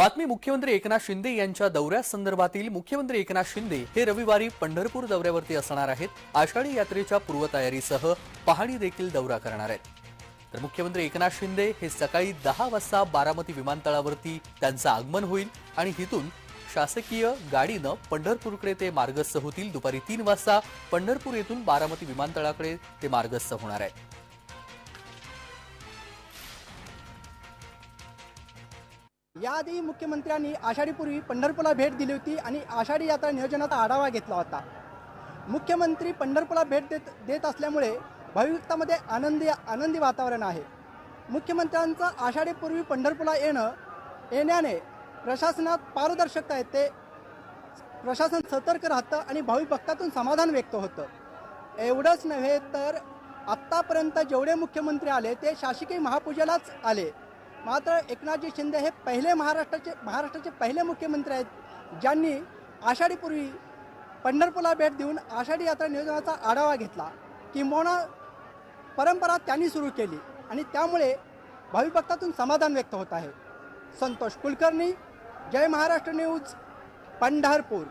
बातमी मुख्यमंत्री एकनाथ शिंदे यांच्या दौऱ्यासंदर्भातील मुख्यमंत्री एकनाथ शिंदे हे रविवारी पंढरपूर दौऱ्यावरती असणार आहेत. आषाढी यात्रेच्या पूर्वतयारीसह पाहणी देखील दौरा करणार आहेत. तर मुख्यमंत्री एकनाथ शिंदे हे सकाळी दहा वाजता बारामती विमानतळावरती त्यांचं आगमन होईल आणि हिथून शासकीय गाडीनं पंढरपूरकडे ते मार्गस्थ होतील. दुपारी तीन वाजता पंढरपूर येथून बारामती विमानतळाकडे ते मार्गस्थ होणार आहे याआधी मुख्यमंत्र्यांनी आषाढीपूर्वी पंढरपूरला भेट दिली होती आणि आषाढी यात्रा नियोजनाचा आढावा घेतला होता. मुख्यमंत्री पंढरपूरला भेट देत देत असल्यामुळे भाविकतामध्ये आनंदी आनंदी वातावरण आहे. मुख्यमंत्र्यांचं आषाढीपूर्वी पंढरपूरला येणं येण्याने प्रशासनात पारदर्शकता येते प्रशासन सतर्क राहतं आणि भाविक भक्तातून समाधान व्यक्त होतं. एवढंच नव्हे तर आत्तापर्यंत जेवढे मुख्यमंत्री आले ते शासकीय महापूजेलाच आले. मात्र एकनाथजी शिंदे हे पहिले महाराष्ट्राचे महाराष्ट्राचे पहिले मुख्यमंत्री आहेत ज्यांनी आषाढीपूर्वी पंढरपूरला भेट देऊन आषाढी यात्रा नियोजनाचा आढावा घेतला. किंबहुना परंपरा त्यांनी सुरू केली आणि त्यामुळे भाविभक्तातून समाधान व्यक्त होत आहे. संतोष कुलकर्णी जय महाराष्ट्र न्यूज पंढरपूर.